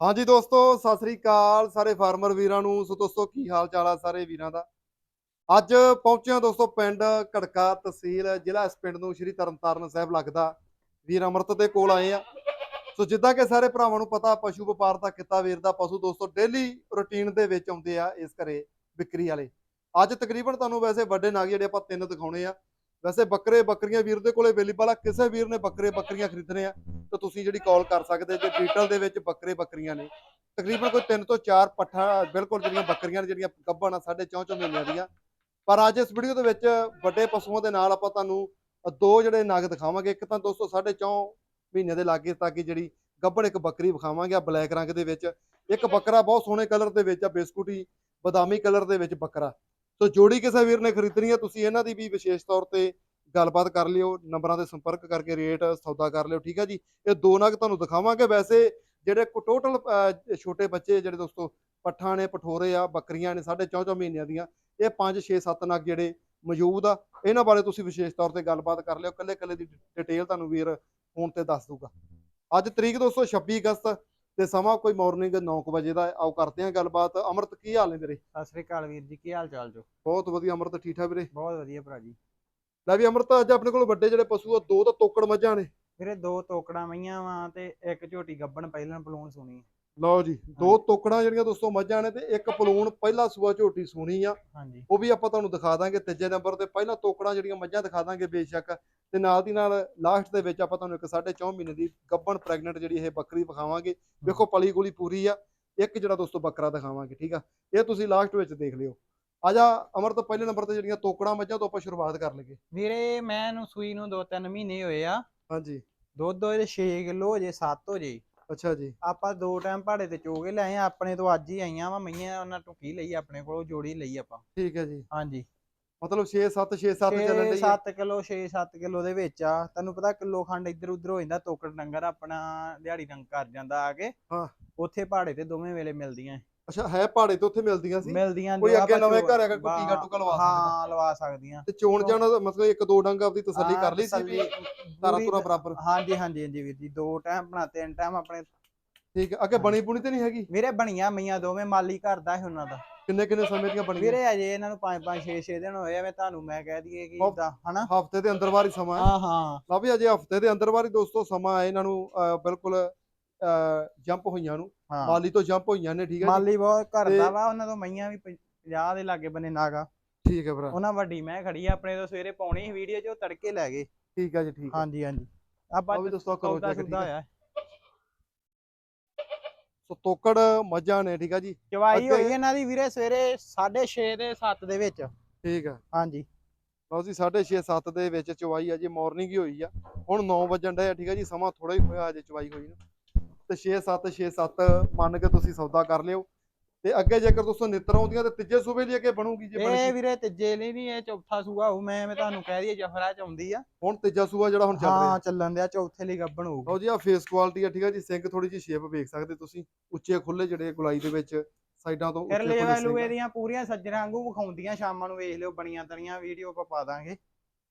ਹਾਂਜੀ ਦੋਸਤੋ, ਸਤਿ ਸ੍ਰੀ ਅਕਾਲ ਸਾਰੇ ਫਾਰਮਰ ਵੀਰਾਂ ਨੂੰ। ਸੋ ਦੋਸਤੋ, ਕੀ ਹਾਲ ਚਾਲ ਆ ਸਾਰੇ ਵੀਰਾਂ ਦਾ? ਅੱਜ ਪਹੁੰਚੇ ਹਾਂ ਦੋਸਤੋ ਪਿੰਡ ਘੜਕਾ ਤਹਿਸੀਲ, ਜ਼ਿਲ੍ਹਾ ਇਸ ਪਿੰਡ ਨੂੰ ਸ਼੍ਰੀ ਤਰਨਤਾਰਨ ਸਾਹਿਬ ਲੱਗਦਾ। ਵੀਰ ਅਮਰਤ ਦੇ ਕੋਲ ਆਏ ਆ ਸੋ ਜਿੱਦਾਂ ਕਿ ਸਾਰੇ ਭਰਾਵਾਂ ਨੂੰ ਪਤਾ, ਪਸ਼ੂ ਵਪਾਰ ਦਾ ਕਿੱਤਾ ਵੀਰ ਦਾ। ਪਸ਼ੂ ਦੋਸਤੋ ਡੇਲੀ ਰੁਟੀਨ ਦੇ ਵਿੱਚ ਆਉਂਦੇ ਆ ਇਸ ਘਰੇ ਵਿਕਰੀ ਵਾਲੇ। ਅੱਜ ਤਕਰੀਬਨ ਤੁਹਾਨੂੰ ਵੈਸੇ ਵੱਡੇ ਨਾਗ ਜਿਹੜੇ ਆਪਾਂ ਤਿੰਨ ਦਿਖਾਉਣੇ ਆ। ਵੈਸੇ ਬੱਕਰੇ ਬੱਕਰੀਆਂ ਵੀਰ ਦੇ ਕੋਲੇ ਅਵੇਲੇਬਲ ਆ। ਕਿਸੇ ਵੀਰ ਨੇ ਬੱਕਰੇ ਬੱਕਰੀਆਂ ਖਰੀਦਣੇ ਆ। ਤਾਂ ਤੁਸੀਂ ਜਿਹੜੀ ਕਾਲ ਕਰ ਸਕਦੇ ਜੇ ਡਿਟੇਲ ਦੇ ਵਿੱਚ ਬੱਕਰੇ ਬੱਕਰੀਆਂ ਨੇ, ਤਕਰੀਬਨ ਕੋਈ 3 ਤੋਂ 4 ਪੱਠਾ ਬਿਲਕੁਲ ਜਿਹੜੀਆਂ ਬੱਕਰੀਆਂ ਨੇ, ਜਿਹੜੀਆਂ ਗੱਭਣ ਆ ਸਾਢੇ ਚੌਂ ਚੌਂ ਮਹੀਨਿਆਂ ਦੀਆਂ। ਪਰ ਅੱਜ ਇਸ ਵੀਡੀਓ ਦੇ ਵਿੱਚ ਵੱਡੇ ਪਸ਼ੂਆਂ ਦੇ ਨਾਲ ਆਪਾਂ ਤੁਹਾਨੂੰ ਦੋ ਜਿਹੜੇ ਨਗ ਦਿਖਾਵਾਂਗੇ। ਇੱਕ ਤਾਂ ਦੋਸਤੋ ਸਾਢੇ ਚੌਂ ਮਹੀਨੇ ਦੇ ਲਾਗੇ ਤਾਂ ਕਿ ਜਿਹੜੀ ਗੱਭਣ ਇੱਕ ਬੱਕਰੀ ਵਿਖਾਵਾਂਗੇ ਆ ਬਲੈਕ ਰੰਗ ਦੇ ਵਿੱਚ। ਇੱਕ ਬੱਕਰਾ ਬਹੁਤ ਸੋਹਣੇ ਕਲਰ ਦੇ ਵਿੱਚ ਆ, ਬਿਸਕੁਟੀ ਬਦਾਮੀ ਕਲਰ ਦੇ ਵਿੱਚ ਬੱਕਰਾ। ਸੋ ਜੋੜੀ ਕਿਸੇ ਵੀਰ ਨੇ ਖਰੀਦਣੀ ਆ, ਤੁਸੀਂ ਇਹਨਾਂ ਦੀ ਵੀ ਵਿਸ਼ੇਸ਼ ਤੌਰ ਤੇ ਗੱਲਬਾਤ ਕਰ ਲਿਓ ਨੰਬਰਾਂ ਤੇ ਸੰਪਰਕ ਕਰਕੇ ਰੇਟ ਸੌਦਾ ਕਰ ਲਿਓ ਠੀਕ ਆ ਜੀ? ਇਹ ਦੋ ਨਗ ਤੁਹਾਨੂੰ ਦਿਖਾਵਾਂਗੇ ਵੈਸੇ ਜਿਹੜੇ ਟੋਟਲ ਛੋਟੇ ਬੱਚੇ ਜਿਹੜੇ ਦੋਸਤੋ ਪੱਠਾਂ ਨੇ ਪਠੋਰੇ ਆ ਬੱਕਰੀਆਂ ਨੇ ਸਾਢੇ ਚੌਂ ਚੌਂ ਮਹੀਨਿਆਂ ਦੀਆਂ ਇਹ 5 6 7 ਨਗ ਜਿਹੜੇ ਮੌਜੂਦ ਆ ਇਹਨਾਂ ਬਾਰੇ ਤੁਸੀਂ ਵਿਸ਼ੇਸ਼ ਤੌਰ ਤੇ ਗੱਲਬਾਤ ਕਰ ਲਿਓ ਕੱਲੇ ਕੱਲੇ ਦੀ ਡਿਟੇਲ ਤੁਹਾਨੂੰ ਵੀਰ ਫੋਨ ਤੇ ਦੱਸ ਦੂਗਾ ਅੱਜ ਤਰੀਕ ਦੋਸਤੋ 26 ਅਗਸਤ ਤੇ ਸਮਾਂ ਕੋਈ ਮਾਰਨਿੰਗ 9 ਵਜੇ ਦਾ ਹੈ। ਆਓ ਕਰਦੇ ਹਾਂ ਗੱਲਬਾਤ। ਅਮਰਤ ਕੀ ਹਾਲ ਨੇ ਤੇਰੇ? ਸਤਿ ਸ੍ਰੀ ਅਕਾਲ ਵੀਰ ਜੀ ਕੀ ਹਾਲ ਚਾਲ ਜੋ? ਬਹੁਤ ਵਧੀਆ ਅਮਰਤ ਠੀਕ ਠਾਕ ਵੀਰੇ? ਬਹੁਤ ਵਧੀਆ ਭਰਾ ਜੀ। ਲੈ ਵੀ ਅਮਰਤ ਅੱਜ ਆਪਣੇ ਕੋਲ ਵੱਡੇ ਜਿਹੜੇ ਪਸ਼ੂ ਆ ਦੋ ਤਾਂ ਤੋਕੜ ਮੱਝਾਂ ਨੇ। ਵੀਰੇ ਦੋ ਤੋਕੜਾਂ ਮਈਆਂ ਵਾਂ ਤੇ ਇੱਕ ਝੋਟੀ ਗੱਬਣ ਪਹਿਲਾਂ ਪਲੂਣ ਸੁਣੀ ਲਓ ਜੀ ਦੋ ਤੋਕੜਾਂ ਜਿਹੜੀਆਂ ਦੋਸਤੋ ਮੱਝਾਂ ਨੇ ਤੇ ਇੱਕ ਪਲੂਣ ਪਹਿਲਾ ਸੂਆ ਝੋਟੀ ਸੂਣੀ ਆ। ਹਾਂਜੀ। ਉਹ ਵੀ ਆਪਾਂ ਤੁਹਾਨੂੰ ਦਿਖਾ ਦਾਂਗੇ ਤੀਜੇ ਨੰਬਰ ਤੇ। ਪਹਿਲਾਂ ਤੋਕੜਾਂ ਜਿਹੜੀਆਂ ਮੱਝਾਂ ਦਿਖਾ ਦਾਂਗੇ ਬੇਸ਼ੱਕ। ਤੇ ਨਾਲ ਦੀ ਨਾਲ ਲਾਸਟ ਦੇ ਵਿੱਚ ਆਪਾਂ ਤੁਹਾਨੂੰ ਇੱਕ ਸਾਢੇ ਚੌਂ ਮਹੀਨੇ ਦੀ ਗੱਭਣ ਪ੍ਰੈਗਨੈਂਟ ਜਿਹੜੀ ਇਹ ਬੱਕਰੀ ਵਿਖਾਵਾਂਗੇ। ਵੇਖੋ ਪਲੀ ਗੁਲੀ ਪੂਰੀ ਆ। ਇੱਕ ਜਿਹੜਾ ਦੋਸਤੋ ਬੱਕਰਾ ਦਿਖਾਵਾਂਗੇ ਠੀਕ ਆ? ਇਹ ਤੁਸੀਂ ਲਾਸਟ ਵਿੱਚ ਦੇਖ ਲਿਓ। ਆ ਜਾ ਅਮਰ ਤੋਂ ਪਹਿਲੇ ਨੰਬਰ ਤੇ ਜਿਹੜੀਆਂ ਤੋਕੜਾਂ ਮੱਝਾਂ ਤੋਂ ਆਪਾਂ ਸ਼ੁਰੂਆਤ ਕਰ ਲਈਏ। ਵੀਰੇ ਮੈਂ ਇਹਨੂੰ ਸੂਈ ਨੂੰ 2-3 ਮਹੀਨੇ ਹੋਏ ਆ। ਹਾਂਜੀ। ਦੁੱਧ ਇਹਦੇ 6 ਕਿਲੋ ਹੋ ਜੇ 7 ਹੋ ਜੇ। ਅੱਛਾ ਜੀ। ਆਪਾਂ ਦੋ ਟਾਈਮ ਭਾੜੇ ਤੇ ਚੋਗੇ ਲਏ ਆ ਆਪਣੇ ਤੋਂ ਅੱਜ ਹੀ ਆਈਆਂ ਵਾ ਮਈਆਂ ਉਹਨਾਂ ਟੁੱਕੀ ਲਈ ਆਪਣੇ ਕੋਲੋਂ ਜੋੜੀ ਲਈ ਆਪਾਂ। ਠੀਕ ਹੈ ਜੀ। ਹਾਂਜੀ। ਮਤਲਬ 6 7 6 7 ਚੱਲਣ ਦੀ 7 ਕਿਲੋ 6-7 ਕਿਲੋ ਦੇ ਵਿੱਚ ਆ। ਤੈਨੂੰ ਪਤਾ ਕਿਲੋ ਖੰਡ ਇੱਧਰ ਉੱਧਰ ਹੋ ਜਾਂਦਾ ਤੋਕੜ ਡੰਗਰ ਆਪਣਾ ਦਿਹਾੜੀ ਰੰਗ ਕਰ ਜਾਂਦਾ ਆ ਕੇ। ਹਾਂ। ਉੱਥੇ ਭਾੜੇ ਤੇ ਦੋਵੇਂ ਵੇਲੇ ਮਿਲਦੀਆਂ। ਅੱਛਾ ਹੈ ਪਹਾੜੇ ਤੋਂ ਉੱਥੇ ਮਿਲਦੀਆਂ ਸੀ? ਮਿਲਦੀਆਂ ਕੋਈ ਜੋ ਅੱਗੇ ਆਪਾਂ ਨਵੇਂ ਘਰ ਹੈਗਾ, ਕੋਈ ਟੀਕਾ ਟੂਕਾ ਲਵਾ ਸਕਦਾ। ਹਾਂ ਲਵਾ ਸਕਦੀਆਂ। ਤੇ ਚੋਣ ਜਾਣਾ ਦਾ ਮਤਲਬ ਇੱਕ ਦੋ ਡੰਗ ਆਪਦੀ ਤਸੱਲੀ ਹਾਂ, ਕਰ ਲਈ ਸੀ ਵੀ ਤਾਰਾ ਪੂਰੀ ਬਰਾਬਰ। ਹਾਂਜੀ ਹਾਂਜੀ ਹਾਂਜੀ ਵੀਰ ਜੀ ਦੋ ਟਾਈਮ ਬਣਾ ਤਿੰਨ ਟਾਈਮ ਆਪਣੇ। ਠੀਕ ਹੈ ਅੱਗੇ ਬਣੀ ਬੁਣੀ ਤੇ ਨਹੀਂ ਹੈਗੀ? ਵੀਰੇ ਬਣੀਆਂ ਮਈਆਂ ਦੋਵੇਂ ਮਾਲੀ ਘਰ ਦਾ ਸੀ ਉਹਨਾਂ ਦਾ। ਕਿੰਨੇ ਕਿੰਨੇ ਸਮੇਂ ਦੀਆਂ ਬਣੀਆਂ? ਵੀਰੇ ਅਜੇ ਇਹਨਾਂ ਨੂੰ 5 5 6 6 ਦਿਨ ਹੋਏ ਆ ਮੈਂ ਤੁਹਾਨੂੰ ਮੈਂ ਕਹਿ ਦਈਏ ਕਿ ਇਦਾਂ ਹਨਾ? ਹਫ਼ਤੇ ਦੇ ਅੰਦਰ ਵਾਰੀ ਸਮਾਂ ਹੈ। ਹਾਂ ਹਾਂ। ਲਾ ਵੀ ਅਜੇ ਹਫ਼ਤੇ ਦੇ ਅੰਦਰ ਵਾਰੀ ਦੋਸਤੋ ਸਮਾਂ ਹੈ ਇਹਨਾਂ ਨੂੰ ਬਿਲਕੁਲ ਜੰਪ ਹੋਈਆਂ ਨੂੰ। ਹਾਂ। ਮਾਲੀ ਤੋਂ ਜੰਪ ਹੋਈਆਂ ਨੇ ਠੀਕ ਹੈ ਜੀ? ਮਾਲੀ ਬਹੁਤ ਘਰ ਦਾ ਵਾ ਉਹਨਾਂ ਤੋਂ ਮਈਆਂ ਵੀ 50 ਦੇ ਲਾਗੇ ਬੰਨੇ ਨਾਗਾ ਠੀਕ ਹੈ ਭਰਾ। ਉਹਨਾਂ ਵੱਡੀ ਮੈਂ ਖੜੀ ਆ ਆਪਣੇ ਤੋਂ ਸਵੇਰੇ ਪਾਉਣੀ ਸੀ ਵੀਡੀਓ 'ਚ ਉਹ ਤੜਕੇ ਲੈ ਗਏ। ਠੀਕ ਹੈ ਜੀ ਠੀਕ ਹੈ। ਹਾਂਜੀ ਹਾਂਜੀ। ਆਪਾਂ ਆ ਵੀ ਦੋਸਤੋ ਕਰੋ ਸੌਦਾ ਚੈੱਕ ਠੀਕ ਸੁਦਾ ਹੈ ਹੋਇਆ। ਸੋ ਤੋਕੜ ਮੱਝਾਂ ਨੇ ਠੀਕ ਹੈ ਜੀ? ਚਵਾਈ ਅੱਗੇ- ਹੋਈ ਇਹਨਾਂ ਦੀ ਵੀਰੇ ਸਵੇਰੇ 6:30 ਦੇ 7 ਦੇ ਵਿੱਚ। ਠੀਕ ਹੈ। ਹਾਂਜੀ। ਲਓ ਜੀ 6:30 7 ਦੇ ਵਿੱਚ ਚਵਾਈ ਆ ਜੀ ਮਾਰਨਿੰਗ ਹੀ ਹੋਈ ਆ। ਹੁਣ 9 ਵਜਣ ਡਿਆ ਠੀਕ ਹੈ ਜੀ? ਸਮਾਂ ਥੋੜਾ ਹੀ ਹੋਇਆ ਅਜੇ ਚਵਾਈ ਹੋਈ ਨੂੰ। ਤੇ 6 7 6 7 ਮੰਨ ਕੇ ਤੁਸੀਂ ਸੌਦਾ ਕਰ ਲਿਓ। ਤੇ ਅੱਗੇ ਜੇਕਰ ਦੋਸਤੋ ਨਿੱਤਰ ਆਉਂਦੀਆਂ ਤੇ ਤੀਜੇ ਸੂਬੇ ਦੀ ਅੱਗੇ ਬਣੂਗੀ ਜੇ ਬਣ ਇਹ। ਵੀਰੇ ਤੀਜੇ ਲਈ ਨਹੀਂ ਇਹ ਚੌਥਾ ਸੂਆ ਹੋਊ ਮੈਂ ਮੈਂ ਤੁਹਾਨੂੰ ਕਹਿ ਦਈਏ ਜਫਰਾ ਚ ਆਉਂਦੀ ਆ। ਹੁਣ ਤੀਜਾ ਸੂਆ ਜਿਹੜਾ ਹੁਣ ਚੱਲ ਰਿਹਾ। ਹਾਂ ਚੱਲਣ ਦਿਆ ਚੌਥੇ ਲਈ ਗੱਬਣ ਹੋਊਗਾ। ਲਓ ਜੀ ਆ ਫੇਸ ਕੁਆਲਿਟੀ ਆ ਠੀਕ ਹੈ ਜੀ। ਸਿੰਗ ਥੋੜੀ ਜਿਹੀ ਸ਼ੇਪ ਵੇਖ ਸਕਦੇ ਤੁਸੀਂ। ਉੱਚੇ ਖੁੱਲੇ ਜਿਹੜੇ ਗੁਲਾਈ ਦੇ ਵਿੱਚ ਸਾਈਡਾਂ ਤੋਂ ਉੱਚੇ ਖੁੱਲੇ ਲੂਏ ਸਿੰਗ ਦੀਆਂ ਪੂਰੀਆਂ ਸੱਜਣਾ ਵਾਂਗੂ ਵਿਖਾਉਂਦੀਆਂ ਸ਼ਾਮਾਂ ਨੂੰ ਵੇਖ ਲਿਓ ਬਣੀਆਂ ਤਣੀਆਂ ਵੀਡੀਓ ਆਪਾਂ ਪਾ ਦਾਂਗੇ।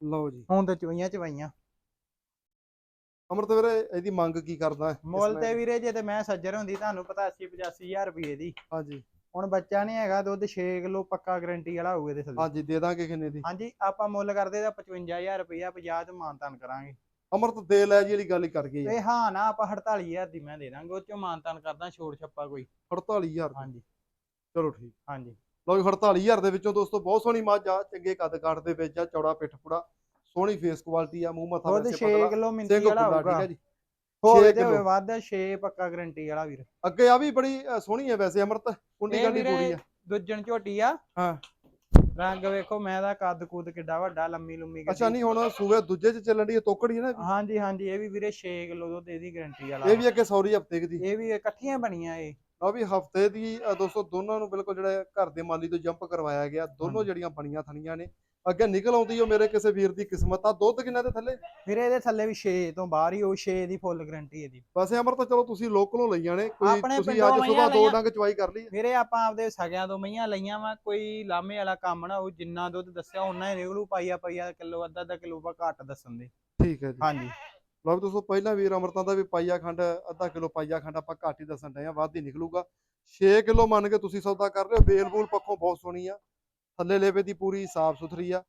ਲਓ ਜੀ। ਹੁਣ ਤੇ ਚੋਈਆਂ ਚਵਾਈਆਂ। ਅਮਰਤ ਵੀਰੇ ਇਹਦੀ ਮੰਗ ਕੀ ਕਰਦਾ? ਹੈ ਮੁੱਲ ਤੇ ਵੀਰੇ ਜੇ ਤੇ ਮੈਂ ਸੱਜਰ ਹੁੰਦੀ ਤੁਹਾਨੂੰ ਪਤਾ 80 85000 ਰੁਪਏ ਦੀ। ਹਾਂਜੀ। ਹੁਣ ਬੱਚਾ ਨਹੀਂ ਹੈਗਾ ਦੁੱਧ 6 ਕਿਲੋ ਪੱਕਾ ਗਾਰੰਟੀ ਵਾਲਾ ਹੋਊ ਇਹਦੇ ਥੱਲੇ। ਹਾਂਜੀ ਦੇ ਦਾਂਗੇ ਕਿੰਨੇ ਦੀ? ਹਾਂਜੀ ਆਪਾਂ ਮੁੱਲ ਕਰਦੇ ਤਾਂ 55000 ਰੁਪਇਆ 50 ਚ ਮਾਨਤਾਨ ਕਰਾਂਗੇ। ਅਮਰਤ ਦੇ ਲੈ ਜੀ ਜਿਹੜੀ ਗੱਲ ਹੀ ਕਰ ਗਈ। ਤੇ ਹਾਂ ਨਾ ਆਪਾਂ 48000 ਦੀ ਮੈਂ ਦੇ ਦਾਂਗੇ ਉਹ ਚੋਂ ਮਾਨਤਾਨ ਕਰਦਾ ਛੋੜ ਛੱਪਾ ਕੋਈ। 48000 ਹਾਂਜੀ। ਚਲੋ ਠੀਕ। ਹਾਂਜੀ। ਲਓ ਜੀ 48000 ਦੇ ਵਿੱਚੋਂ ਦੋਸਤੋ ਬਹੁਤ ਸੋਹਣੀ ਮੱਝ ਆ ਚੰਗੇ ਕੱਦ ਕਾਠ ਦੇ ਵਿੱਚ ਆ ਚੌੜਾ ਪਿੱਠ ਪੁੜਾ ਸੋਹਣੀ ਫੇਸ ਕੁਆਲਿਟੀ ਆ ਮੂੰਹ ਮੱਥਾ ਵੈਸੇ 6 ਪਤਲਾ। ਕਿਲੋ ਸਿੰਘ ਵਾਲਾ ਖੁੱਲਾ ਠੀਕ ਹੋਊਗਾ ਹੈ ਜੀ ਹੋਵੇ ਤੇ ਹੋਵੇ। ਵੱਧ 6 ਪੱਕਾ ਗਾਰੰਟੀ ਵਾਲਾ ਵੀਰ। ਅੱਗੇ ਆ ਵੀ ਬੜੀ ਸੋਹਣੀ ਹੈ ਵੈਸੇ ਅਮਰਤ। ਕੁੰਡੀ ਗੰਡੀ ਪੂਰੀ ਆ। ਦੁੱਜਣ ਝੋਟੀ ਆ। ਹਾਂ। ਰੰਗ ਵੇਖੋ ਮੈਂ ਦਾ ਕੱਦ ਕੁੱਦ ਕਿੱਡਾ ਵੱਡਾ ਲੰਮੀ ਲੰਮੀ ਅੱਛਾ ਨਹੀਂ ਹੁਣ ਸੂਵੇ ਦੂਜੇ ਚ ਚੱਲਣ ਦੀ ਤੋਕੜੀ ਹੈ ਨਾ ਹਾਂਜੀ ਹਾਂਜੀ ਇਹ ਵੀ ਵੀਰੇ 6 ਕਿਲੋ ਦੁੱਧ ਇਹਦੀ ਗਾਰੰਟੀ ਵਾਲਾ। ਇਹ ਵੀ ਅੱਗੇ ਸੌਰੀ ਹਫ਼ਤੇ ਦੀ। ਇਹ ਵੀ ਇਕੱਠੀਆਂ ਬਣੀਆਂ ਇਹ। ਆ ਵੀ ਹਫ਼ਤੇ ਦੀ ਦੋਸਤੋ ਦੋਨਾਂ ਨੂੰ ਬਿਲਕੁਲ ਜਿਹੜਾ ਘਰ ਦੇ ਮਾਲੀ ਤੋਂ ਜੰਪ ਕਰਵਾਇਆ ਗਿਆ। ਦੋਨੋਂ। ਜਿਹੜੀਆਂ ਬਣੀਆਂ ਥਣੀਆਂ ਨੇ ਅੱਗੇ ਨਿਕਲ ਆਉਂਦੀ ਉਹ ਮੇਰੇ ਕਿਸੇ ਵੀਰ ਦੀ ਕਿਸਮਤ ਆ ਦੁੱਧ ਕਿੰਨਾ ਦੇ ਥੱਲੇ? ਵੀਰੇ ਇਹਦੇ ਥੱਲੇ ਵੀ 6 ਤੋਂ ਬਾਹਰ ਹੀ ਉਹ 6 ਦੀ ਫੁੱਲ ਗਾਰੰਟੀ ਇਹਦੀ। ਵੈਸੇ ਅਮਰ ਤਾਂ ਚਲੋ ਤੁਸੀਂ ਲੋਕਲੋਂ ਲਈ ਜਾਣੇ ਕੋਈ ਆਪਣੇ ਤੁਸੀਂ ਪਿੰਡੋਂ ਅੱਜ ਸਵੇਰ ਦੋ ਲਈਆਂ। ਡੰਗ ਚਵਾਈ ਕਰ ਲਈ ਵੀਰੇ ਆਪਾਂ ਆਪਦੇ ਸਗਿਆਂ ਤੋਂ ਮਈਆਂ ਲਈਆਂ ਵਾ ਕੋਈ ਲਾਮੇ ਵਾਲਾ ਕੰਮ ਨਾ ਉਹ ਜਿੰਨਾ ਦੁੱਧ ਦੱਸਿਆ ਉਹਨਾਂ ਹੀ ਨਿਕਲੂ ਪਾਈਆ ਪਾਈਆ ਕਿਲੋ ਅੱਧਾ ਅੱਧਾ ਕਿਲੋ ਘੱਟ ਦੱਸਣ ਦੇ। ਠੀਕ ਹੈ ਜੀ। ਹਾਂਜੀ। ਲਓ ਵੀ ਦੋਸਤੋ ਪਹਿਲਾਂ ਵੀਰ ਅਮਰਤਾਂ ਦਾ ਵੀ ਪਾਈਆ ਖੰਡ ਅੱਧਾ ਕਿਲੋ ਪਾਈਆ ਖੰਡ ਆਪਾਂ ਘੱਟ ਹੀ ਦੱਸਣ ਡਏ ਆ ਵੱਧ ਹੀ ਨਿਕਲੂਗਾ। 6 ਕਿਲੋ ਮੰਨ ਕੇ ਤੁਸੀਂ ਸੌਦਾ ਕਰ ਰਹੇ ਹੋ ਬੇਲ ਬੂਲ ਪੱਖੋਂ ਬਹੁਤ ਸੋਹਣੀ ਆ। ਥੱਲੇ ਲੇਵੇ ਦੀ ਪੂਰੀ ਸਾਫ਼ ਸੁਥਰੀ ਆ।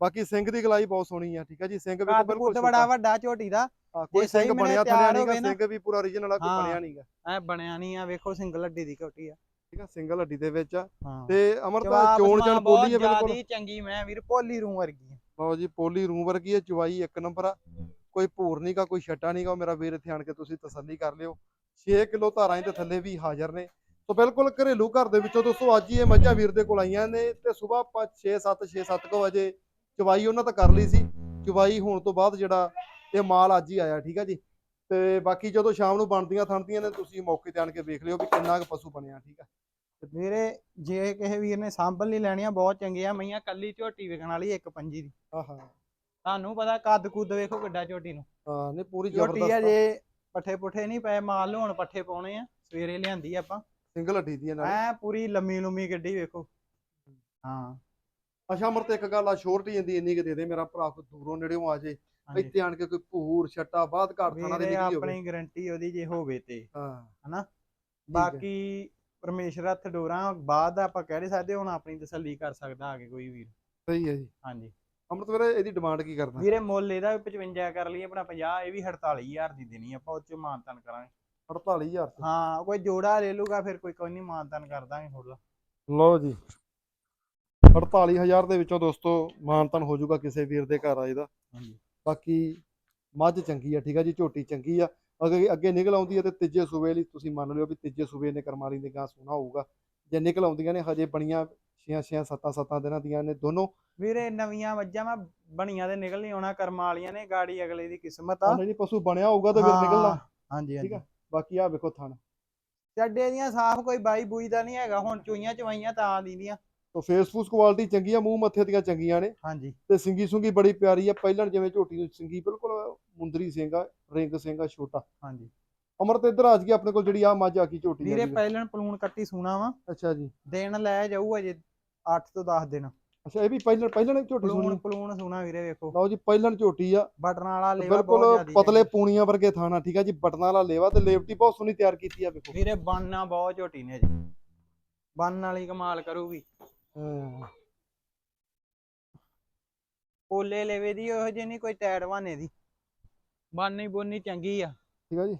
ਬਾਕੀ ਸਿੰਘ ਦੀ ਗਲਾਈ ਬਹੁਤ ਸੋਹਣੀ ਆ ਠੀਕ ਆ ਜੀ? ਸਿੰਘ ਵੀ ਬਿਲਕੁਲ ਬੜਾ ਵੱਡਾ ਝੋਟੀ ਦਾ। ਕੋਈ ਸਿੰਘ ਬਣਿਆ ਥੱਲੇ ਨਹੀਂਗਾ। ਸਿੰਘ ਵੀ ਪੂਰਾ origignal ਆ ਕੋਈ। ਬਣਿਆ ਨਹੀਂਗਾ ਐ ਬਣਿਆ ਨਹੀਂ ਆ ਵੇਖੋ ਸਿੰਗਲ ਹੱਡੀ ਦੀ ਝੋਟੀ ਆ। ਠੀਕ ਆ ਸਿੰਗਲ ਹੱਡੀ ਦੇ ਵਿੱਚ ਆ। ਤੇ ਅਮਰਤਾ ਚੋਣ ਬਹੁਤ ਬੋਲੀ ਹੈ ਬਿਲਕੁਲ। ਚੰਗੀ ਮੈਂ ਵੀਰ ਭੋਲੀ ਰੂ ਵਰਗੀ ਆ। ਜੀ ਪੋਲੀ ਰੂਮ ਵਰਗੀ ਹੈ ਚਵਾਈ ਇੱਕ ਨੰਬਰ ਆ। ਕੋਈ ਭੂਰ ਨਹੀਂਗਾ ਕੋਈ ਛੱਟਾ ਨਹੀਂਗਾ ਮੇਰਾ ਵੀਰ ਇੱਥੇ ਆਣ ਕੇ ਤੁਸੀਂ ਤਸੱਲੀ ਕਰ ਲਿਓ। 6 ਕਿਲੋ ਧਾਰਾਂ ਦੇ ਥੱਲੇ ਵੀ ਹਾਜ਼ਰ ਨੇ। ਸੋ ਬਿਲਕੁਲ ਘਰੇਲੂ ਘਰ ਦੇ ਵਿੱਚੋਂ ਦੋਸਤੋ ਅੱਜ ਹੀ ਇਹ ਮੱਝਾਂ ਵੀਰ ਦੇ ਕੋਲ ਆਈਆਂ ਨੇ ਤੇ ਸਵੇਰ 6 7 6 7 ਕੁ ਵਜੇ ਚਵਾਈ ਉਹਨਾਂ ਤਾਂ ਕਰ ਲਈ ਸੀ। ਚਵਾਈ ਹੋਣ ਤੋਂ ਬਾਅਦ ਜਿਹੜਾ ਇਹ ਮਾਲ ਅੱਜ ਹੀ ਆਇਆ ਠੀਕ ਆ ਜੀ। ਤੇ ਬਾਕੀ ਜਦੋਂ ਸ਼ਾਮ ਨੂੰ ਬਣਦੀਆਂ ਥਣਦੀਆਂ ਨੇ ਤੁਸੀਂ ਮੌਕੇ ਤੇ ਆਣ ਕੇ ਵੇਖ ਲਿਓ ਵੀ ਕਿੰਨਾ ਕੁ ਪਸ਼ੂ ਬਣਿਆ ਠੀਕ ਆ। ਵੀਰੇ ਜੇ ਕਿਸੇ ਵੀਰ ਨੇ ਸਾਂਭਲ ਲਈ ਲੈਣੀਆਂ ਬਹੁਤ ਚੰਗੀਆਂ ਮਈਆਂ ਕੱਲੀ ਝੋਟੀ ਵਿਕਣ ਵਾਲੀ ਇੱਕ ਪੰਜੀ ਦੀ। ਆਹਾ ਤੁਹਾਨੂੰ ਪਤਾ ਕੱਦ ਕੁੱਦ ਵੇਖੋ ਕਿੱਡਾ ਝੋਟੀ ਨੂੰ। ਹਾਂ ਨਹੀਂ ਪੂਰੀ ਝੋਟੀ ਆ ਜ਼ਬਰਦਸਤ ਜੇ ਪੱਠੇ ਪੁੱਠੇ ਨਹੀਂ ਪਏ ਮਾਲ ਹੁਣ ਪੱਠੇ ਪਾਉਣੇ ਆ ਸਵੇਰੇ ਲਿਆਂਦੀ ਆਪਾਂ। ਸਿੰਗਲ ਹੱਡੀ ਦੀ ਹੈ ਨਾਲ। ਐ ਪੂਰੀ ਲੰਮੀ ਲੰਮੀ ਗੱਡੀ ਵੇਖੋ। ਹਾਂ। ਅੱਛਾ ਅਮਰ ਤੇ ਇੱਕ ਗੱਲ ਆ ਸ਼ੋਰਟੀ ਜਾਂਦੀ ਇੰਨੀ ਕਿ ਦੇ ਦੇ ਮੇਰਾ ਭਰਾ ਕੋਈ ਦੂਰੋਂ ਨੇੜਿਓਂ ਆ ਜੇ। ਇੱਥੇ ਆਣ ਕੇ ਕੋਈ ਭੂਰ ਛੱਟਾ ਬਾਦ ਘਾਟ ਥਾਣਾ ਦੇ ਨਿਕਲੀ ਹੋਵੇ। ਆਪਣੀ ਗਾਰੰਟੀ ਉਹਦੀ ਜੇ ਹੋਵੇ ਤੇ ਹਾਂ। ਬਾਕੀ ਪਰਮੇਸ਼ਰ ਹੱਥ ਡੋਰਾਂ ਬਾਅਦ ਆਪਾਂ ਕਹਿ ਨਹੀਂ ਸਕਦੇ ਹੁਣ ਆਪਣੀ ਤਸੱਲੀ ਕਰ ਸਕਦਾ ਆ ਕੇ ਕੋਈ ਵੀਰ। ਸਹੀ ਹੈ ਜੀ। ਹਾਂਜੀ। ਅਮਰਤ ਵੀਰੇ ਇਹਦੀ ਡਿਮਾਂਡ ਕੀ ਕਰਦਾ ਵੀਰੇ ਮੁੱਲ ਇਹਦਾ ਵੀ 55 ਕਰ ਲਈ ਆਪਣਾ 50 ਇਹ ਵੀ 48000 ਦੀ ਦੇਣੀ ਆਪਾਂ ਉਹ ਚ ਮਾਨਤਨ ਕਰਾਂਗੇ। 48000 ਤੇ ਹਾਂ ਕੋਈ ਜੋੜਾ ਲੈ ਲੂਗਾ ਫਿਰ ਕੋਈ ਕੋਈ ਨਹੀਂ ਮਾਨਤਨ ਕਰ ਦਾਂਗੇ ਥੋੜਾ ਲਓ ਜੀ। 48000 ਦੇ ਵਿੱਚੋਂ ਦੋਸਤੋ ਮਾਨਤਨ ਹੋ ਜਾਊਗਾ ਕਿਸੇ ਵੀਰ ਦੇ ਘਰ ਆ ਇਹਦਾ ਹਾਂਜੀ। ਬਾਕੀ ਮੱਝ ਚੰਗੀ ਆ ਠੀਕ ਆ ਜੀ ਝੋਟੀ ਚੰਗੀ ਆ। ਅੱਗੇ ਅੱਗੇ ਨਿਕਲ ਆਉਂਦੀ ਹੈ ਤੇ ਤੀਜੇ ਸੂਬੇ ਲਈ ਤੁਸੀਂ ਮੰਨ ਲਿਓ ਵੀ ਤੀਜੇ ਸੂਬੇ ਨੇ ਕਰਮਾਲੀ ਦੇ ਗਾਂ ਸੋਨਾ ਹੋਊਗਾ। ਜੇ ਨਿਕਲ ਆਉਂਦੀਆਂ ਨੇ ਹਜੇ ਬਣੀਆਂ 6 6 7 7 ਦਿਨਾਂ ਦੀਆਂ ਨੇ ਦੋਨੋਂ। ਵੀਰੇ ਨਵੀਆਂ ਮੱਝਾਂ ਮੈਂ ਬਣੀਆਂ ਤੇ ਨਿਕਲ ਨਹੀਂ ਆਉਣਾ ਕਰਮ ਵਾਲੀਆਂ ਨੇ ਗਾੜੀ ਅਗਲੇ ਦੀ ਕਿਸਮਤ ਆ। ਜੀ ਪਸ਼ੂ ਬਣਿਆ ਹੋਊਗਾ ਤਾਂ ਫਿਰ ਨਿਕਲਣਾ। ਹਾਂਜੀ ਠੀਕ ਹਾਂਜੀ। ਆ ਬਾਕੀ ਆ ਵੇਖੋ ਥਣ। ਚੱਡੇ ਦੀਆਂ ਸਾਫ਼ ਕੋਈ ਬਾਈ ਬੂਈ ਦਾ ਨਹੀਂ ਹੈਗਾ ਹੁਣ ਚੂਈਆਂ ਚਵਾਈਆਂ ਤਾਂ ਦੀਆਂ ਤੋ ਫੇਸਬੁੱਕ ਕੁਆਲਿਟੀ ਚੰਗੀ ਆ ਮੂੰਹ ਮੱਥੇ ਦੀਆਂ ਚੰਗੀਆਂ ਨੇ। ਹਾਂਜੀ। ਤੇ ਸਿੰਗੀ ਸੁੰਗੀ ਬੜੀ ਪਿਆਰੀ ਆ ਪਹਿਲਾਂ ਜਿਵੇਂ ਝੋਟੀ ਨੂੰ ਸਿੰਗੀ ਬਿਲਕੁਲ ਮੁੰਦਰੀ ਸਿੰਘ ਆ ਰਿੰਗ ਸਿੰਘ ਆ ਛੋਟਾ। ਹਾਂਜੀ। ਅਮਰ ਤੇ ਇੱਧਰ ਆ ਗਈ ਆਪਣੇ ਕੋਲ ਜਿਹੜੀ ਆ ਮੱਝ ਆ ਗਈ ਝੋਟੀ ਵੀਰੇ। ਪਹਿਲਣ ਪਲੂਣ ਕੱਟੀ ਸੂਣਾ ਵਾ। ਅੱਛਾ ਜੀ। ਦਿਨ ਲੈ ਜਾਊ ਅਜੇ 8 ਤੋਂ 10 ਦਿਨ। ਅੱਛਾ ਇਹ ਵੀ ਪਹਿਲਾਂ ਪਹਿਲਾਂ ਝੋਟੀ ਪਲੂਣ ਸੁਣੀ ਪਲੂਣ ਸੂਣਾ ਵੀਰੇ ਵੇਖੋ। ਲਓ ਜੀ ਪਹਿਲਾਂ ਝੋਟੀ ਆ। ਬਟਨ ਵਾਲਾ ਲੇਵਾ ਬਹੁਤ ਬਿਲਕੁਲ ਜ਼ਿਆਦੀ ਪਤਲੇ ਚੰਗੀ। ਪੂਣੀਆਂ ਵਰਗੇ ਥਾਣਾ ਠੀਕ ਆ ਜੀ ਬਟਨਾਂ ਵਾਲਾ ਲੇਵਾ ਤੇ ਲੇਵਟੀ ਬਹੁਤ ਸੋਹਣੀ ਤਿਆਰ ਕੀਤੀ ਆ ਵੇਖੋ। ਵੀਰੇ ਬੰਨਾ ਬਹੁਤ ਝੋਟੀ ਨੇ ਜੀ। ਬੰਨ ਵਾਲੀ ਕਮਾਲ ਕਰੂਗੀ। ਹਾਂ। ਪੋਲੇ ਲੇਵੇ ਦੀ ਉਹੋ ਜਿਹੀ ਨਹੀਂ ਕੋਈ ਟੈੜ ਵਾਨੇ ਦੀ। ਬਾਨੀ ਬੋਨੀ ਚੰਗੀ ਆ। ਠੀਕ ਆ ਜੀ।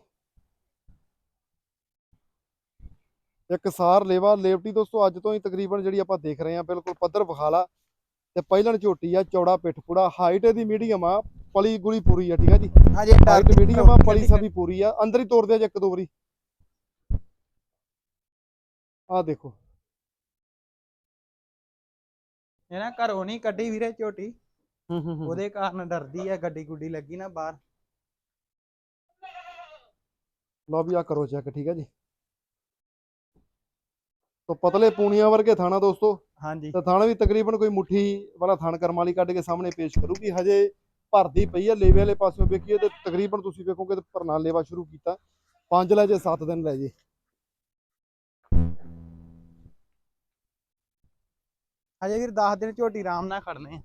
ਇੱਕ ਸਾਰ ਲੇਵਾ ਲੇਵਟੀ ਦੋਸਤੋ ਅੱਜ ਤੋਂ ਹੀ ਤਕਰੀਬਨ ਜਿਹੜੀ ਆਪਾਂ ਦੇਖ ਰਹੇ ਹਾਂ ਬਿਲਕੁਲ ਪੱਧਰ ਵਿਖਾਲਾ ਤੇ ਪਹਿਲਣ ਝੋਟੀ ਆ ਚੌੜਾ ਪਿੱਠ ਪੂੜਾ ਹਾਈਟ ਇਹਦੀ ਮੀਡੀਅਮ ਆ ਪਲੀ ਗੁਲੀ ਪੂਰੀ ਆ ਠੀਕ ਆ ਜੀ? ਹਜੇ ਹਾਈਟ ਡਰਦੀ ਮੀਡੀਅਮ ਆ ਪਲੀ ਸਭੀ ਪੂਰੀ ਆ ਅੰਦਰ ਹੀ ਤੋੜਦੇ ਆ ਜੇ ਇੱਕ ਦੋ ਵਾਰੀ। ਆ ਦੇਖੋ। ਇਹ ਨਾ ਘਰੋਂ ਨਹੀਂ ਕੱਢੀ ਵੀਰੇ ਝੋਟੀ। ਉਹਦੇ ਉਹਦੇ ਕਾਰਨ ਡਰਦੀ ਆ ਗੱਡੀ ਗੁੱਡੀ ਲੱਗੀ ਨਾ ਬਾਹਰ। ਲਓ ਵੀ ਆ ਕਰੋ ਚੈੱਕ ਠੀਕ ਆ ਜੀ? ਤੋ ਪਤਲੇ ਪੂਣੀਆਂ ਵਰਗੇ ਥਾਣਾ ਦੋਸਤੋ। ਹਾਂਜੀ। ਤੇ ਥਾਣਾ ਵੀ ਤਕਰੀਬਨ ਕੋਈ ਮੁੱਠੀ ਵਾਲਾ ਥਾਣ ਕਰਮ ਵਾਲੀ ਕੱਢ ਕੇ ਸਾਹਮਣੇ ਪੇਸ਼ ਕਰੂਗੀ। ਹਜੇ ਭਰਦੀ ਪਈ ਆ ਲੇਵੇ ਵਾਲੇ ਪਾਸਿਓਂ ਵੇਖੀਏ ਤੇ ਤਕਰੀਬਨ ਤੁਸੀਂ ਵੇਖੋਗੇ ਤੇ ਭਰਨਾ ਲੇਵਾ ਸ਼ੁਰੂ ਕੀਤਾ। ਪੰਜ ਲੈ ਜੇ 7 ਦਿਨ ਲੈ ਜੇ। ਹਜੇ ਵੀਰ 10 ਦਿਨ ਝੋਟੀ ਆਰਾਮ ਨਾਲ ਖੜਨੇ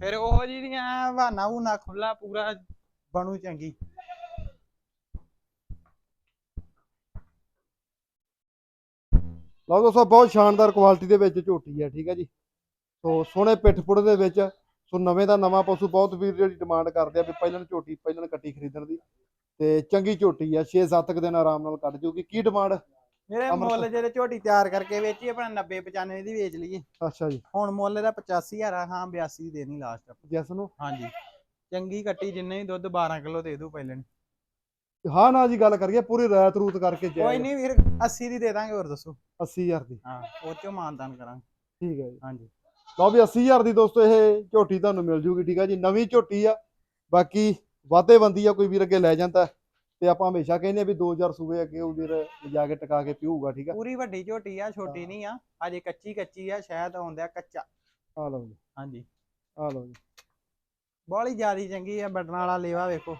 ਫਿਰ ਉਹ ਜਿਹੜੀਆਂ ਬਹਾਨਾ ਬੂਨਾ ਖੁੱਲਾ ਪੂਰਾ ਬਣੂ ਚੰਗੀ। ਲਓ ਦੋਸਤੋ ਬਹੁਤ ਸ਼ਾਨਦਾਰ ਕੁਆਲਿਟੀ ਦੇ ਵਿੱਚ ਝੋਟੀ ਆ ਠੀਕ ਆ ਜੀ। ਸੋ ਸੋਹਣੇ ਪਿੱਠ ਪੁੜੇ ਦੇ ਵਿੱਚ ਸੋ ਨਵੇਂ ਦਾ ਨਵਾਂ ਪਸ਼ੂ ਬਹੁਤ ਵੀਰ ਜਿਹੜੀ ਡਿਮਾਂਡ ਕਰਦੇ ਆ ਵੀ ਪਹਿਲਾਂ ਝੋਟੀ ਪਹਿਲਾਂ ਕੱਟੀ ਖਰੀਦਣ ਦੀ। ਤੇ ਚੰਗੀ ਝੋਟੀ ਆ 6-7 ਦਿਨ ਆਰਾਮ ਨਾਲ ਕੱਢ ਜੂਗੀ। ਕੀ ਡਿਮਾਂਡ ਮੇਰੇ ਮੁੱਲ ਜਿਹੜੇ ਝੋਟੀ ਤਿਆਰ ਕਰਕੇ ਵੇਚੀ ਆਪਣਾ 90 95 ਦੀ ਵੇਚ ਲਈਏ। ਅੱਛਾ ਜੀ। ਹੁਣ ਮੁੱਲ ਇਹਦਾ 85000 ਆ ਹਾਂ 82 ਦੇਣੀ ਲਾਸਟ ਜੈਸ ਨੂੰ? ਹਾਂਜੀ। ਚੰਗੀ ਕੱਟੀ ਜਿੰਨੇ ਵੀ ਦੁੱਧ 12 ਕਿਲੋ ਦੇ ਦੂ ਪਹਿਲੇ। ਹਾਂ ਨਾ ਜੀ ਗੱਲ ਕਰੀਏ ਪੂਰੀ ਰਾਇਤ ਰੂਤ ਕਰਕੇ ਕੋਈ ਜਾਏ ਨਹੀਂ ਵੀਰ 80 ਦੀ ਦੇ ਦਾਂਗੇ ਹੋਰ ਦੱਸੋ। 80000 ਦੀ। ਹਾਂ ਉਹ ਚੋਂ ਮਾਨਦਾਨ ਕਰਾਂਗੇ। ਠੀਕ ਹੈ ਜੀ। ਹਾਂਜੀ। ਲਓ ਵੀ 80000 ਦੀ ਦੋਸਤੋ ਇਹ ਝੋਟੀ ਤੁਹਾਨੂੰ ਮਿਲ ਜੂਗੀ ਠੀਕ ਆ ਜੀ। ਨਵੀਂ ਝੋਟੀ ਆ। ਬਾਕੀ ਵਾਧੇ ਬੰਦੀ ਆ ਕੋਈ ਵੀਰ ਅੱਗੇ ਲੈ ਜਾਂਦਾ। ਤੇ ਆਪਾਂ ਹਮੇਸ਼ਾ ਕਹਿੰਦੇ ਆ ਵੀ 2000 ਸੂਬੇ ਅੱਗੇ ਉਹ ਵੀਰ ਜਾ ਕੇ ਟਿਕਾ ਕੇ ਪੀਊਗਾ ਠੀਕ ਆ। ਪੂਰੀ ਵੱਡੀ ਝੋਟੀ ਆ ਛੋਟੀ ਨਹੀਂ ਆ। ਅਜੇ ਕੱਚੀ ਕੱਚੀ ਆ ਸ਼ਾਇਦ ਆਉਂਦਿਆ ਕੱਚਾ। ਆ ਲਓ ਜੀ। ਹਾਂਜੀ। ਆ ਲਓ ਜੀ। ਬਾਹਲੀ ਜਿਆਦੀ ਚੰਗੀ ਆ ਬਟਨ ਵਾਲਾ ਲੇਵਾ ਵੇਖੋ।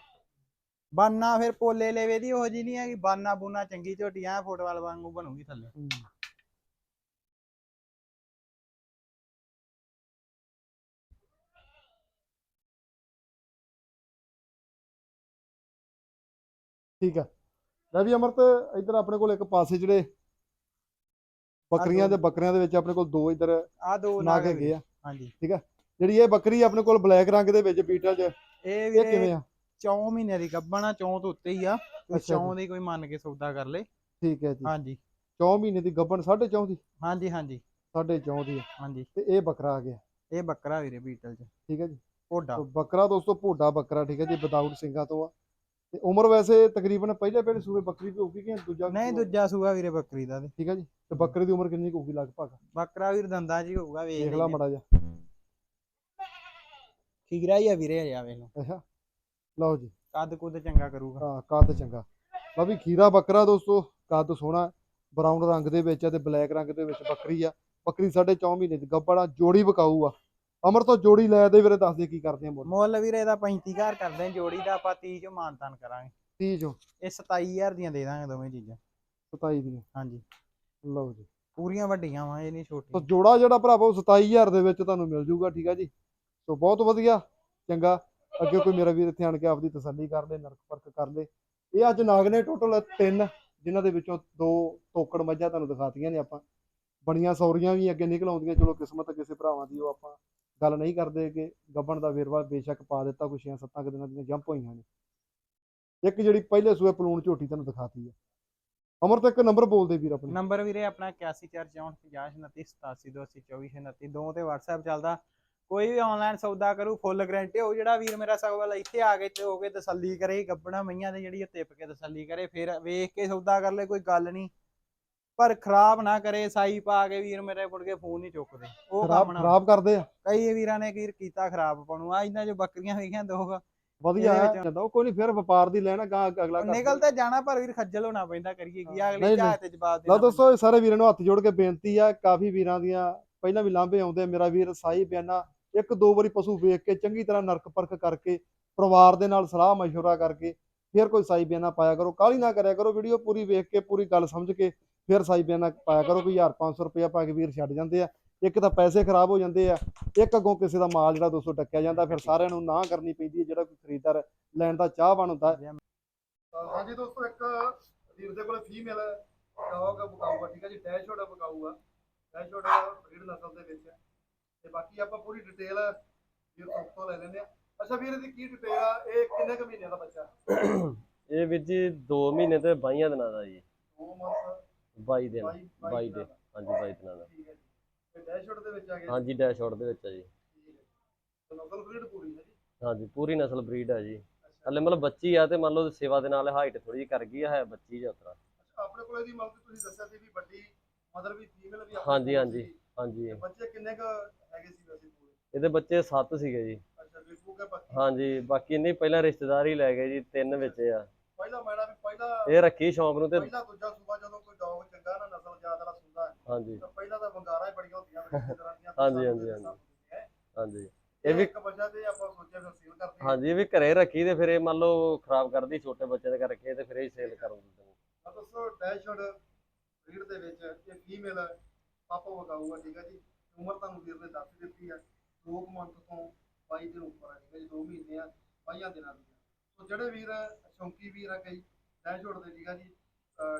ਬਾਨਾ ਫਿਰ ਪੋਲੇ ਲੇਵੇ ਦੀ ਉਹ ਜੀ ਨਹੀਂ ਹੈਗੀ ਬਾਨਾ ਬੂਨਾ ਚੰਗੀ ਝੋਟੀ ਆ ਫੁੱਟਬਾਲ ਵਾਂਗੂ ਬਣੂਗੀ ਥੱਲੇ। ਠੀਕ ਆ। ਲੈ ਵੀ ਅਮਰਤ ਇੱਧਰ ਆਪਣੇ ਕੋਲ ਇੱਕ ਪਾਸੇ ਜਿਹੜੇ ਬੱਕਰੀਆਂ ਦੇ ਬੱਕਰੀਆਂ ਦੇ ਵਿੱਚ ਆਪਣੇ ਕੋਲ ਦੋ ਇੱਧਰ ਆ ਦੋ ਨਾਗ ਨਾਗ ਹੈਗੇ ਆ। ਹਾਂਜੀ। ਜਿਹੜੀ ਇਹ ਬੱਕਰੀ ਆਪਣੇ ਕੋਲ ਬਲੈਕ ਰੰਗ ਦੇ ਵਿੱਚ ਬੀਟਲ 'ਚ ਇਹ ਕਿਵੇਂ ਆ? ਚੌਂ ਮਹੀਨੇ ਦੀ ਗੱਬਣਾ ਚੌਂ ਤੋਂ ਉੱਤੇ ਹੀ ਆ ਅੱਛਾ ਜੀ। ਚੌਂ ਦੀ ਕੋਈ ਮੰਨ ਕੇ ਸੌਦਾ ਕਰ ਲੇ। ਠੀਕ ਹੈ ਜੀ। ਹਾਂਜੀ। 4 ਮਹੀਨੇ ਦੀ ਗੱਭਣ 4.5 ਦੀ? ਹਾਂਜੀ ਹਾਂਜੀ। 4.5 ਦੀ ਆ। ਹਾਂਜੀ। ਤੇ ਇਹ ਬੱਕਰਾ ਆ ਗਿਆ। ਇਹ ਬੱਕਰਾ ਵੀਰੇ ਬੀਟਲ ਚ। ਠੀਕ ਹੈ ਜੀ। ਤੋ ਬੱਕਰਾ ਦੋਸਤੋ ਭੋਡਾ ਬੱਕਰਾ ਠੀਕ ਹੈ ਜੀ ਵਿਦਾਊਟ ਸਿੰਘਾਂ ਤੋਂ ਆ। ਤੇ ਉਮਰ ਵੈਸੇ ਤਕਰੀਬਨ ਪਹਿਲੇ ਪਹਿਲੇ ਸੂਏ ਬੱਕਰੀ ਦੀ ਹੋਊਗੀ ਕਿ ਦੂਜਾ ਨਹੀਂ ਸੂਆ? ਦੂਜਾ ਸੂਆ ਵੀਰੇ ਬੱਕਰੀ ਦਾ ਤੇ। ਠੀਕ ਹੈ ਜੀ। ਤੇ ਬੱਕਰੇ ਦੀ ਉਮਰ ਕਿੰਨੀ ਕੁ ਹੋਊਗੀ ਲਗਭਗ? ਬੱਕਰਾ ਵੀਰ ਦੰਦਾਂ ਹੀ ਹੋਊਗਾ ਵੇਖ ਦੇਖ ਲਾ ਲੈਂਦੇ। ਮੜਾ ਜਾ ਖੀਰਾ ਹੀ ਆ ਵੀਰੇ ਹਜਾ ਵੇਖ ਲਓ। ਅੱਛਾ। ਲਓ ਜੀ। ਕੱਦ ਕੁੱਦ ਚੰਗਾ ਕਰੂਗਾ। ਹਾਂ ਕੱਦ ਚੰਗਾ। ਲਓ ਵੀ ਖੀਰਾ ਬੱਕਰਾ ਦੋਸਤੋ ਕੱਦ ਸੋਹਣਾ ਬਰਾਊਨ ਰੰਗ ਦੇ ਵਿੱਚ ਆ ਤੇ ਬਲੈਕ ਰੰਗ ਦੇ ਵਿੱਚ ਬੱਕਰੀ ਆ। ਬੱਕਰੀ ਸਾਢੇ 4 ਮਹੀਨੇ ਦੀ ਆ ਜੋੜੀ ਵਿਕਾਊ ਆ ਅਮਰ ਤੋਂ ਜੋੜੀ ਲੈ ਦੇ ਵੀਰੇ ਦੱਸ ਦੇ ਕੀ ਕਰਦੇ ਆ ਮੁੱਲ। ਮੁੱਲ ਵੀਰੇ ਇਹਦਾ 35000 ਕਰਦੇ ਆ। ਜੋੜੀ ਦਾ ਆਪਾਂ 30 ਚ ਮਾਨਤਾਨ ਕਰਾਂਗੇ। 30 ਚੋਂ। ਇਹ 27000 ਦੀਆਂ ਦੇ ਦਾਂਗੇ ਦੋਵੇਂ ਚੀਜ਼ਾਂ। 27 ਦੀਆਂ। ਹਾਂਜੀ। ਲਓ ਜੀ। ਪੂਰੀਆਂ ਵੱਡੀਆਂ ਵਾ ਇਹ ਨਹੀਂ ਤੋ ਛੋਟੀਆਂ ਜੋੜਾ ਜਿਹੜਾ ਭਰਾਵੋ 27000 ਦੇ ਵਿੱਚ ਤੁਹਾਨੂੰ ਮਿਲ ਜੂਗਾ ਠੀਕ ਆ ਜੀ। ਸੋ ਬਹੁਤ ਵਧੀਆ ਚੰਗਾ। ਅੱਗੇ ਕੋਈ ਮੇਰਾ ਵੀਰ ਇੱਥੇ ਆਣ ਕੇ ਆਪਦੀ ਤਸੱਲੀ ਕਰ ਲੇ, ਨਰਕ ਪਰਖ ਕਰ ਲੇ। ਇਹ ਅੱਜ ਨਾਗ ਨੇ ਟੋਟਲ ਤਿੰਨ, ਜਿਨ੍ਹਾਂ ਦੇ ਵਿੱਚੋਂ ਦੋ ਤੋਕੜ ਮੱਝਾਂ ਤੁਹਾਨੂੰ ਦਿਖਾਤੀਆਂ ਨੇ ਆਪਾਂ। ਬੜੀਆਂ ਸੌਰੀਆਂ ਵੀ ਅੱਗੇ ਨਿਕਲ ਆਉਂਦੀਆਂ, ਚਲੋ ਕਿਸਮਤ ਕਿਸੇ ਭਰਾਵਾਂ ਦੀ ਉਹ ਆਪਾਂ ਗੱਲ ਨਹੀਂ ਕਰਦੇ ਕਿ ਗੱਬਣ ਦਾ ਵੇਰਵਾ ਬੇਸ਼ੱਕ ਪਾ ਦਿੱਤਾ ਕੁਛ 6-7 ਦਿਨਾਂ ਦੀਆਂ ਜੰਪ ਹੋਈਆਂ ਨੇ। ਇੱਕ ਜਿਹੜੀ ਪਹਿਲੇ ਸੂਏ ਪਲੂਣ ਝੋਟੀ ਤੁਹਾਨੂੰ ਦਿਖਾਤੀ ਹੈ ਅਮਰ ਤੇ ਇੱਕ ਨੰਬਰ ਬੋਲਦੇ ਵੀਰ ਆਪਣੇ। ਨੰਬਰ ਵੀਰੇ ਆਪਣਾ 81445029 ਦੋ ਤੇ WhatsApp ਚੱਲਦਾ। ਕੋਈ ਵੀ ਆਨਲਾਈਨ ਸੌਦਾ ਕਰੂ ਫੁੱਲ ਗਾਰੰਟੀ ਹੋ ਜਿਹੜਾ ਵੀਰ ਮੇਰਾ ਸਗੋਂ ਇੱਥੇ ਆ ਕੇ ਤੇ ਹੋ ਕੇ ਤਸੱਲੀ ਕਰੇ ਗੱਬਣਾ ਮਈਆਂ ਦੇ ਜਿਹੜੀ ਉਹ ਤਿੱਪ ਕੇ ਤਸੱਲੀ ਕਰੇ ਫਿਰ ਵੇਖ ਕੇ ਸੌਦਾ ਕਰ ਲੈ ਕੋਈ ਗੱਲ ਨਹੀਂ ਪਰ ਖਰਾਬ ਨਾ ਕਰੇ ਸਾਈ ਪਾ ਕੇ ਵੀਰ ਮੇਰੇ ਮੁੜ ਕੇ ਫੋਨ ਨਹੀਂ ਚੁੱਕਦੇ। ਉਹ ਖਰਾਬ ਕੰਮ ਨਾ ਖਰਾਬ ਕਰਦੇ ਆ। ਕਈ ਵੀਰਾਂ ਨੇ ਕੀ ਕੀਤਾ ਖਰਾਬ ਪਾਉਣੂ। ਆ ਇਹਨਾਂ ਜੋ ਬੱਕਰੀਆਂ ਵੇਖੀਆਂ ਦੋ। ਵਧੀਆ ਜਾਂਦਾ ਉਹ ਕੋਈ ਨਹੀਂ ਫਿਰ ਵਪਾਰ ਦੀ ਲੈਣਾ ਗਾਂ ਅਗਲਾ ਨਿਕਲ ਤੇ ਜਾਣਾ ਪਰ ਵੀਰ ਖੱਜਲ ਹੋਣਾ ਪੈਂਦਾ ਕਰੀਏ ਕੀ? ਅਗਲੀ ਚਾਹ ਤੇ ਜਵਾਬ ਲਓ ਦੇਣਾ ਦੋਸਤੋ ਸਾਰੇ ਵੀਰਾਂ ਨੂੰ ਹੱਥ ਜੋੜ ਕੇ ਬੇਨਤੀ ਆ ਕਾਫੀ ਵੀਰਾਂ ਦੀਆਂ ਪਹਿਲਾਂ ਵੀ ਲਾਂਭੇ ਆਉਂਦੇ। ਮੇਰਾ ਵੀਰ ਸਾਈ ਬਿਆਨਾ ਇੱਕ ਦੋ ਵਾਰੀ ਪਸ਼ੂ ਵੇਖ ਕੇ ਚੰਗੀ ਤਰ੍ਹਾਂ ਨਰਕ ਪਰਖ ਕਰਕੇ ਪਰਿਵਾਰ ਦੇ ਨਾਲ ਸਲਾਹ مشورہ ਕਰਕੇ ਫਿਰ ਕੋਈ ਸਾਈ ਬਿਆਨਾ ਪਾਇਆ ਕਰੋ ਕਾਹਲੀ ਨਾ ਕਰਿਆ ਕਰੋ ਵੀਡੀਓ ਪੂਰੀ ਵੇਖ ਕੇ ਪੂਰੀ ਗੱਲ ਸਮਝ ਕੇ ਫਿਰ ਸਾਈ ਬਿਆਨਾ ਪਾਇਆ ਕਰੋ ਕੋਈ 1500 ਰੁਪਇਆ ਪਾ ਕੇ ਵੀਰ ਛੱਡ ਜਾਂਦੇ ਆ ਇੱਕ ਤਾਂ ਪੈਸੇ ਖਰਾਬ ਹੋ ਜਾਂਦੇ ਆ ਇੱਕ ਅੱਗੋਂ ਕਿਸੇ ਦਾ ਮਾਲ ਜਿਹੜਾ ਦੋਸਤੋ ਟੱਕਿਆ ਜਾਂਦਾ ਫਿਰ ਸਾਰਿਆਂ ਨੂੰ ਨਾ ਕਰਨੀ ਪੈਂਦੀ ਹੈ ਜਿਹੜਾ ਕੋਈ ਖਰੀਦਦਾਰ ਲੈਣ ਦਾ ਚਾਹਵਾਨ ਹੁੰਦਾ ਹੈ। ਹਾਂਜੀ ਦੋਸਤੋ ਇੱਕ ਵੀਰ ਦੇ ਕੋਲ ਫੀਮੇਲ ਡੌਗ ਬਕਾਊਗਾ ਠੀਕ ਹੈ ਜੀ ਡੈਸ਼ ਹੋੜਾ ਬਕਾਊਗਾ ਡੈਸ਼ ਹੋੜਾ ਬਰੀਡ ਨਸਲ ਦੇ ਵਿੱਚ ਹੈ ਤੇ ਬਾਕੀ ਆਪਾਂ ਪੂਰੀ ਡਿਟੇਲ ਵੀਰ ਤੋਂ ਤੋਂ ਲੈ ਲੈਂਦੇ ਆ ਅੱਛਾ ਵੀਰ ਦੀ ਕੀ ਡਿਟੇਲ ਆ? ਇਹ ਕਿੰਨੇ ਕੁ ਮਹੀਨਿਆਂ ਦਾ ਬੱਚਾ? ਇਹ ਵੀਰ ਜੀ 2 ਮਹੀਨੇ ਤੇ 22 ਦਿਨਾਂ ਦਾ ਜੀ। 2 ਮੰਥ 22 ਦਿਨ 22 22 ਦੇ। ਹਾਂਜੀ 22 ਦਿਨਾਂ ਦਾ। ਠੀਕ ਹੈ ਜੀ। ਤੇ ਡੈਸ਼ ਹੋੜ ਦੇ ਵਿੱਚ ਆ ਗਿਆ ਹਾਂਜੀ ਡੈਸ਼ਬੋਰਡ ਦੇ ਵਿੱਚ ਆ ਜੀ। ਨਸਲ ਬਰੀਡ ਪੂਰੀ ਹੈ ਜੀ? ਹਾਂਜੀ ਪੂਰੀ ਨਸਲ ਬਰੀਡ ਆ ਜੀ। ਹਲੇ ਮਤਲਬ ਬੱਚੀ ਆ ਤੇ ਮੰਨ ਲਓ ਸੇਵਾ ਦੇ ਨਾਲ ਹਾਈਟ ਥੋੜੀ ਜਿਹੀ ਕਰ ਗਈ ਆ ਹੈ ਬੱਚੀ ਜਿਹਾ ਉਤਰਾ। ਆਪਣੇ ਕੋਲ ਇਹਦੀ ਮਤਲਬ ਤੁਸੀਂ ਦੱਸਿਆ ਸੀ ਵੀ ਵੱਡੀ ਮਦਰ ਵੀ ਫੀਮੇਲ ਵੀ ਹਾਂਜੀ, ਹਾਂਜੀ। ਹਾਂਜੀ। ਬੱਚੇ ਕਿੰਨੇ ਕ ਹੈਗੇ ਸੀ ਵੈਸੇ ਪੂਰੇ? ਇਹਦੇ ਬੱਚੇ 7 ਸੀਗੇ ਜੀ। ਅੱਛਾ ਵਿਕੂ ਕੇ ਬਾਕੀ? ਹਾਂਜੀ ਬਾਕੀ ਇਹਨੇ ਪਹਿਲਾਂ ਰਿਸ਼ਤੇਦਾਰ ਹੀ ਲੈ ਗਏ ਜੀ ਤਿੰਨ ਵਿੱਚ ਆ। ਪਹਿਲਾ ਮੈਡਮ ਵੀ ਪਹਿਲਾ ਇਹ ਰੱਖੀ ਸ਼ੌਂਕ ਨੂੰ ਤੇ ਪਹਿਲਾ ਦੂਜਾ ਸੂਬਾ ਜਦੋਂ ਕੋਈ ਡੌਗ ਚੰਗਾ ਨਾ ਨਸਲ ਜ਼ਿਆਦਾ ਸੁਣਦਾ ਹੈ ਹਾਂਜੀ। ਤਾਂ ਪਹਿਲਾਂ ਤਾਂ ਵੰਗਾਰਾਂ ਹੀ ਬੜੀਆਂ ਹੁੰਦੀਆਂ ਨੇ ਇਸ ਤਰ੍ਹਾਂ ਦੀਆਂ ਹਾਂਜੀ, ਹਾਂਜੀ, ਹਾਂਜੀ। ਹਾਂਜੀ। ਇਹ ਵੀ ਇੱਕ ਵਜ੍ਹਾ ਤੇ ਆਪਾਂ ਸੋਚਿਆ ਫਿਰ ਸੇਲ ਕਰਦੇ ਹਾਂਜੀ ਇਹ ਵੀ ਘਰੇ ਰੱਖੀ ਤੇ ਫਿਰ ਇਹ ਮੰਨ ਲਓ ਖਰਾਬ ਕਰਦੀ ਛੋਟੇ ਬੱਚੇ ਦੇ ਕਰਕੇ ਤੇ ਫਿਰ ਇਹ ਸੇਲ ਕਰ ਤਾਂ ਦੋਸਤੋ ਡੈਸ਼ਵਰਡ ਬਰੀਡ ਦੇ ਵਿੱਚ ਇਹ ਫੀਮੇਲ ਪਾਪਾ ਵਗਾਊਗਾ ਠੀਕ ਹੈ ਜੀ? ਉਮਰ ਤੁਹਾਨੂੰ ਵੀਰ ਨੇ ਦੱਸ ਦਿੱਤੀ ਹੈ 2 ਮੰਥ ਤੋਂ 22 ਦਿਨ ਉੱਪਰ ਹੈ ਠੀਕ ਹੈ ਜੀ 2 ਮਹੀਨੇ ਆ 22 ਦਿਨਾਂ ਦੀ ਸੋ ਜਿਹੜੇ ਵੀਰ ਸ਼ੌਂਕੀ ਵੀਰ ਆ ਕਈ ਡੈਸ਼ਵਰਡ ਦੇ ਠੀਕ ਹੈ ਜੀ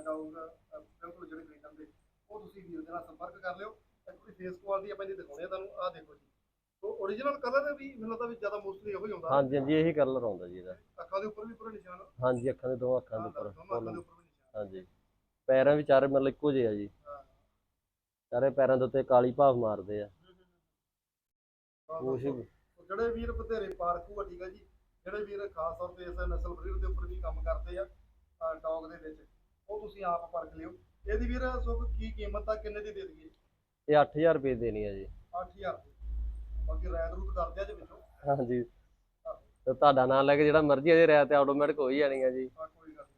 ਡੌਗ ਬਿਲਕੁਲ ਜਿਹੜੇ ਖਰੀਦਣ ਦੇ ਉਹ ਤੁਸੀਂ ਵੀਰ ਦੇ ਨਾਲ ਸੰਪਰਕ ਕਰ ਲਿਓ। ਵਾਰੀ ਫੇਸ ਕੁਆਲਿਟੀ ਆਪਾਂ ਇਹਦੀ ਦਿਖਾਉਣੀ ਆ ਤੁਹਾਨੂੰ ਆਹ ਦੇਖੋ ਜੀ। ਸੋ ਓਰੀਜਨਲ ਕਲਰ ਵੀ ਮੈਨੂੰ ਲੱਗਦਾ ਵੀ ਜ਼ਿਆਦਾ ਮੋਸਟਲੀ ਇਹੋ ਹੀ ਹੁੰਦਾ ਹਾਂਜੀ ਹਾਂਜੀ ਇਹੀ ਕਲਰ ਆਉਂਦਾ ਜੀ ਇਹਦਾ। ਅੱਖਾਂ ਦੇ ਉੱਪਰ ਵੀ ਪੂਰਾ ਨਿਸ਼ਾਨ ਆ। ਹਾਂਜੀ ਅੱਖਾਂ ਦੇ ਦੋ ਅੱਖਾਂ ਦੇ ਉੱਪਰ ਦੇ ਹਾਂਜੀ। ਪੈਰਾਂ ਵੀ ਚਾਰੇ ਮਤਲਬ ਇੱਕੋ ਜਿਹੇ ਆ ਜੀ। ਚਾਰੇ ਪੈਰਾਂ ਦੇ ਉੱਤੇ ਕਾਲੀ ਭਾਵ ਮਾਰਦੇ ਆ। ਕੁਛ ਜਿਹੜੇ ਵੀਰ ਬਥੇਰੇ ਪਾਰਖੂ ਆ ਠੀਕ ਆ ਜੀ ਜਿਹੜੇ ਵੀਰ ਖਾਸ ਤੌਰ ਤੇ ਇਸ ਨਸਲ ਬਰੀਡ ਦੇ ਉੱਪਰ ਵੀ ਕੰਮ ਕਰਦੇ ਆ ਡੌਗ ਦੇ ਵਿੱਚ ਉਹ ਤੁਸੀਂ ਆਪ ਪਰਖ ਲਿਓ। ਇਹਦੀ ਵੀਰ ਸੋ ਕੀ ਕੀਮਤ ਆ ਕਿੰਨੇ ਦੀ ਦੇ ਦਈਏ? ਇਹ 8000 ਰੁਪਏ ਦੇਣੀ ਆ ਜੀ। 8000 ਦੀ ਬਾਕੀ ਰੈਤ ਰੂਤ ਕਰਦੇ ਆ ਜੇ ਵਿੱਚੋਂ। ਹਾਂਜੀ। ਤੇ ਤੁਹਾਡਾ ਨਾਮ ਲੈ ਕੇ ਜਿਹੜਾ ਮਰਜ਼ੀ ਇਹਦੇ ਰਹਿ ਤੇ ਆਟੋਮੈਟਿਕ ਹੋ ਹੀ ਜਾਣੀ ਆ ਜੀ। ਕੋਈ ਗੱਲ ਨਹੀਂ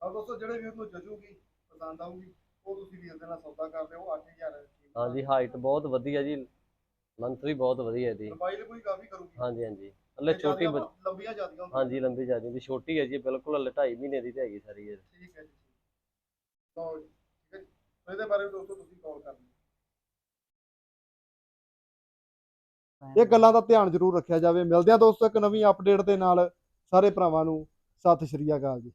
ਆ ਦੋਸਤੋ ਜਿਹੜੇ ਵੀਰ ਨੂੰ ਜਜੂਗੀ ਪਸੰਦ ਆਊਗੀ ਉਹ ਤੁਸੀਂ ਵੀਰ ਦੇ ਨਾਲ ਸੌਦਾ ਕਰ ਲਿਓ 8000 ਕੀਮਤ ਆ। ਹਾਂਜੀ ਹਾਈਟ ਬਹੁਤ ਵਧੀਆ ਜੀ ਲੰਥ ਵੀ ਬਹੁਤ ਵਧੀਆ ਇਹਦੀ। ਲੰਬਾਈ ਲਈ ਕੋਈ ਕਾਫੀ ਕਰੂਗੀ। ਹਾਂਜੀ ਹਾਂਜੀ। ਹਲੇ ਇਹ ਛੋਟੀ ਜ਼ਿਆਦੀਆਂ ਬੱਚ- ਲੰਬੀਆਂ ਹੁੰਦੀਆਂ। ਹਾਂਜੀ ਲੰਬੀ ਜਾਂਦੀ ਦੀ ਛੋਟੀ ਹੈ ਜੀ ਬਿਲਕੁਲ ਹਲੇ 2.5 ਮਹੀਨੇ ਦੀ ਤੇ ਹੈਗੀ ਸਾਰੀ ਇਹ। ਠੀਕ ਹੈ ਜੀ ਲਓ ਜੀ ਠੀਕ ਹੈ ਜੀ। ਸੋ ਇਹਦੇ ਬਾਰੇ ਵੀ ਦੋਸਤੋ ਤੁਸੀਂ ਕਾਲ ਕਰ ਲਿਓ। ਇਹ ਗੱਲਾਂ ਦਾ ਧਿਆਨ ਜ਼ਰੂਰ ਰੱਖਿਆ ਜਾਵੇ। ਮਿਲਦੇ ਆ ਦੋਸਤੋ ਇੱਕ ਨਵੀਂ ਅਪਡੇਟ ਦੇ ਨਾਲ। ਸਾਰੇ ਭਰਾਵਾਂ ਨੂੰ ਸਤਿ ਸ਼੍ਰੀ ਅਕਾਲ ਜੀ।